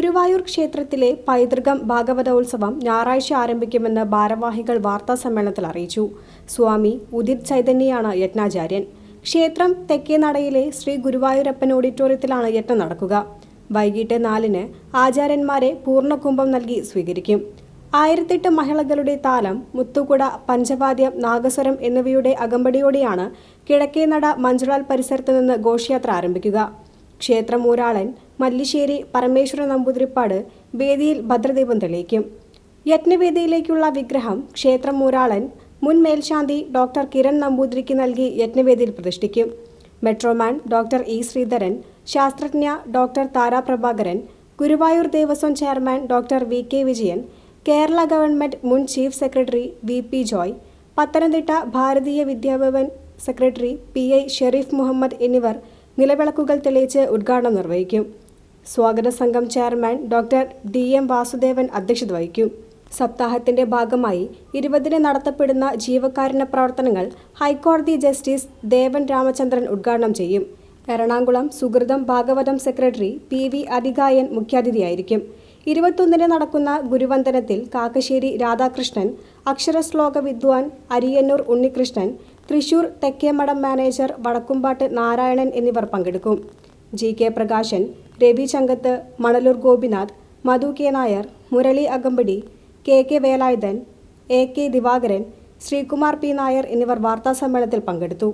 ഗുരുവായൂർ ക്ഷേത്രത്തിലെ പൈതൃകം ഭാഗവതോത്സവം ഞായറാഴ്ച ആരംഭിക്കുമെന്ന് ഭാരവാഹികൾ വാർത്താസമ്മേളനത്തിൽ അറിയിച്ചു. സ്വാമി ഉദിത് ചൈതന്യയാണ് യജ്ഞാചാര്യൻ ക്ഷേത്രം തെക്കേനടയിലെ ശ്രീ ഗുരുവായൂരപ്പൻ ഓഡിറ്റോറിയത്തിലാണ് യജ്ഞം നടക്കുക. വൈകിട്ട് നാലിന് ആചാര്യന്മാരെ പൂർണകുംഭം നൽകി സ്വീകരിക്കും. ആയിരത്തെട്ട് മഹിളകളുടെ താലം മുത്തുകുട പഞ്ചവാദ്യം നാഗസ്വരം എന്നിവയുടെ അകമ്പടിയോടെയാണ് കിഴക്കേനട മഞ്ചുളാൽ പരിസരത്ത് നിന്ന് ഘോഷയാത്ര ആരംഭിക്കുക. ക്ഷേത്രം ഊരാളൻ മല്ലിശ്ശേരി പരമേശ്വര നമ്പൂതിരിപ്പാട് വേദിയിൽ ഭദ്രദീപം തെളിയിക്കും. യജ്ഞവേദിയിലേക്കുള്ള വിഗ്രഹം ക്ഷേത്രം മൂരാളൻ മുൻ മേൽശാന്തി ഡോക്ടർ കിരൺ നമ്പൂതിരിക്ക് നൽകി യജ്ഞവേദിയിൽ പ്രതിഷ്ഠിക്കും. Metro man doctor E Sreedharan ശാസ്ത്രജ്ഞ doctor Tharaprabhakaran Guruvayur Devaswom chairman doctor V K Vijayan Kerala government മുൻ chief secretary V P Joy Pathanamthitta Bharatiya Vidya Bhavan secretary P I Shareef Muhammad എന്നിവർ നിലവിളക്കുകൾ തെളിയിച്ച് ഉദ്ഘാടനം നിർവഹിക്കും. സ്വാഗത സംഘം chairman doctor D M Vasudevan അധ്യക്ഷത വഹിക്കും. സപ്താഹത്തിന്റെ ഭാഗമായി ഇരുപതിന് നടത്തപ്പെടുന്ന ജീവകാരുണ്യ പ്രവർത്തനങ്ങൾ ഹൈക്കോടതി ജസ്റ്റിസ് ദേവൻ രാമചന്ദ്രൻ ഉദ്ഘാടനം ചെയ്യും. എറണാകുളം സുഹൃതം ഭാഗവതം സെക്രട്ടറി പി വി അധികായൻ മുഖ്യാതിഥിയായിരിക്കും. ഇരുപത്തൊന്നിന് നടക്കുന്ന ഗുരുവന്ദനത്തിൽ കാക്കശ്ശേരി രാധാകൃഷ്ണൻ അക്ഷരശ്ലോക വിദ്വാൻ അരിയന്നൂർ ഉണ്ണികൃഷ്ണൻ തൃശൂർ തെക്കേമഠം മാനേജർ വടക്കുംപാട്ട് നാരായണൻ എന്നിവർ പങ്കെടുക്കും. G K Prakashan Ravi Changathu Manalur Gopinath Madhu K Nair Murali അകമ്പടി K K Velayudhan A K Divakaran Sreekumar P Nair എന്നിവർ വാർത്താസമ്മേളനത്തിൽ പങ്കെടുത്തു.